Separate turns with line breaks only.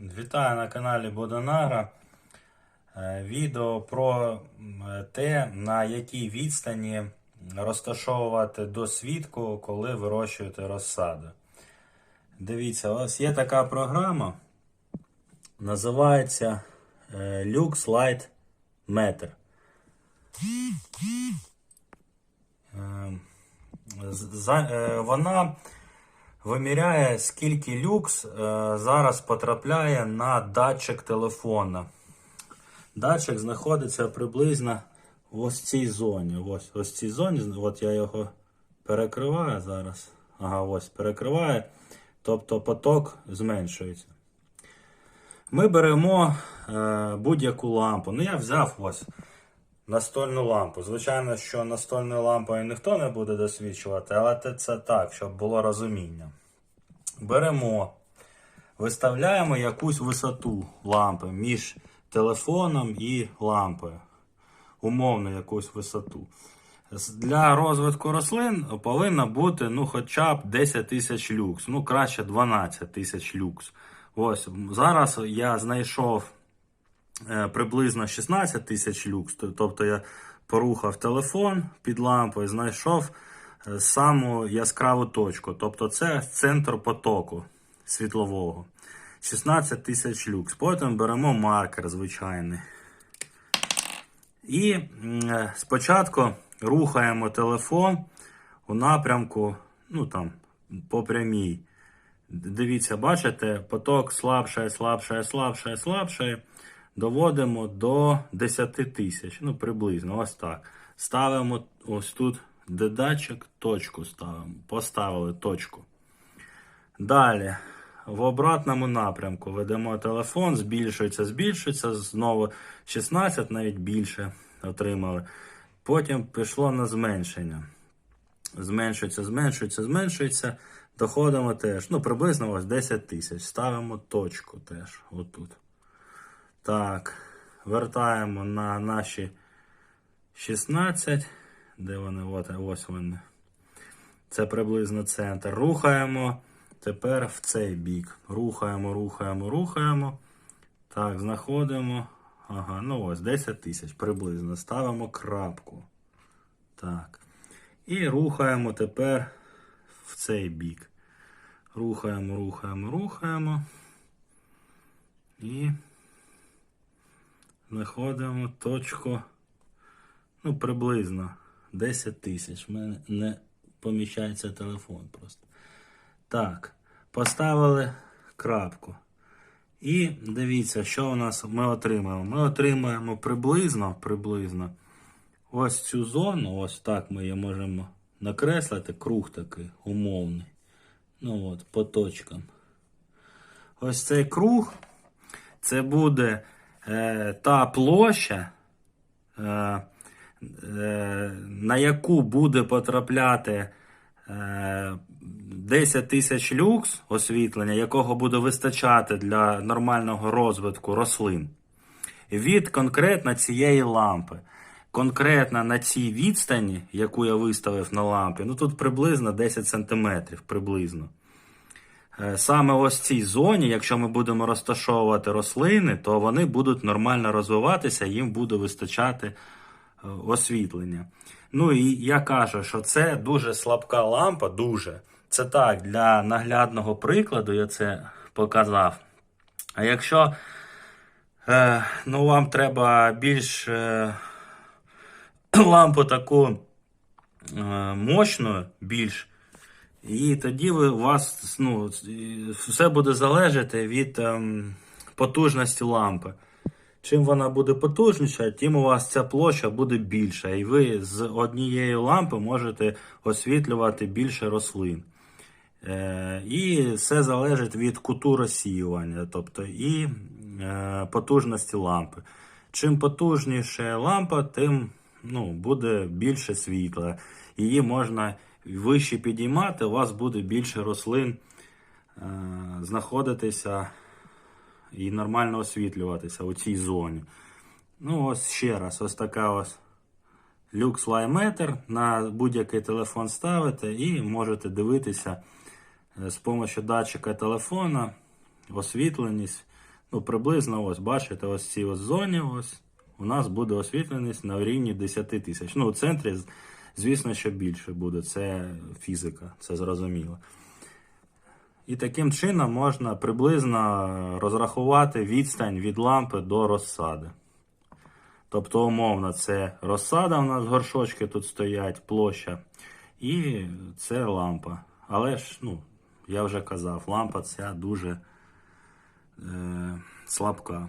Вітаю на каналі Бодонара. Е, Відео про те, на якій відстані розташовувати досвідку, коли вирощуєте розсаду. Дивіться, ось є така програма, називається е, Lux Light Meter. Е, Вона виміряє, скільки люкс е, зараз потрапляє на датчик телефона. Датчик знаходиться приблизно в ось цій зоні. Ось, ось цій зоні, от я його перекриваю зараз. Ага, ось перекриваю. Тобто поток зменшується. Ми беремо е, будь-яку лампу. Ну, я взяв ось настольну лампу. Звичайно, що настольною лампою ніхто не буде досвідчувати, але це так, щоб було розуміння. Беремо, виставляємо якусь висоту лампи між телефоном і лампою. Умовно якусь висоту. Для розвитку рослин повинно бути ну, хоча б 10 тисяч люкс, ну краще 12 тисяч люкс. Ось зараз я знайшов приблизно 16 тисяч люкс. Тобто я порухав телефон під лампою, знайшов е, саму яскраву точку. Тобто це центр потоку світлового. 16 тисяч люкс. Потім беремо маркер звичайний. І е, спочатку рухаємо телефон у напрямку, ну там, по прямій. Дивіться, бачите, поток слабшає, слабшає, слабшає, слабшає. Доводимо до 10 тисяч. Ну, приблизно, ось так. Ставимо ось тут, дедатчик, точку ставимо. Поставили точку. Далі, в обратному напрямку ведемо телефон, збільшується, збільшується, знову 16, навіть більше отримали. Потім пішло на зменшення. Зменшується, зменшується, зменшується. Доходимо теж, ну, приблизно ось 10 тисяч. Ставимо точку теж отут. Так, вертаємо на наші 16. Де вони? От, ось вони. Це приблизно центр. Рухаємо тепер в цей бік. Рухаємо, рухаємо, рухаємо. Так, знаходимо. Ага, ну ось 10 тисяч приблизно. Ставимо крапку. Так. І рухаємо тепер в цей бік. Рухаємо, рухаємо, рухаємо. І знаходимо точку. Ну, приблизно 10 тисяч. У мене не поміщається телефон просто. Так, поставили крапку. І дивіться, що у нас ми отримаємо. Ми отримаємо приблизно, приблизно ось цю зону, ось так ми її можемо накреслити, круг такий умовний. Ну от, по точкам. Ось цей круг, це буде та площа, е, е, на яку буде потрапляти е, 10 тисяч люкс освітлення, якого буде вистачати для нормального розвитку рослин від конкретно цієї лампи. Конкретно на цій відстані, яку я виставив на лампі, ну тут приблизно 10 см, приблизно. Е, Саме ось в цій зоні, якщо ми будемо розташовувати рослини, то вони будуть нормально розвиватися, їм буде вистачати е, освітлення. Ну і я кажу, що це дуже слабка лампа, дуже. Це так, для наглядного прикладу я це показав. А якщо е, ну, вам треба більш е, лампу таку е, мощну, більш, і тоді ви, вас ну, все буде залежати від ем, потужності лампи. Чим вона буде потужніша, тим у вас ця площа буде більша. І ви з однієї лампи можете освітлювати більше рослин. Е, і все залежить від куту розсіювання, тобто і е, потужності лампи. Чим потужніша лампа, тим ну, буде більше світла. Її можна вище підіймати, у вас буде більше рослин е, знаходитися і нормально освітлюватися у цій зоні. Ну, ось ще раз, ось така ось Lux Limeter. На будь-який телефон ставите і можете дивитися е, з допомогою датчика телефона, освітленість, Ну, приблизно, ось, бачите, ось цій ось зоні, ось, у нас буде освітленість на рівні 10 тисяч. Ну, у центрі, звісно, що більше буде. Це фізика, це зрозуміло. І таким чином можна приблизно розрахувати відстань від лампи до розсади. Тобто, умовно, це розсада у нас горшочки тут стоять, площа, і це лампа. Але ж, ну, я вже казав, лампа ця дуже е, слабка.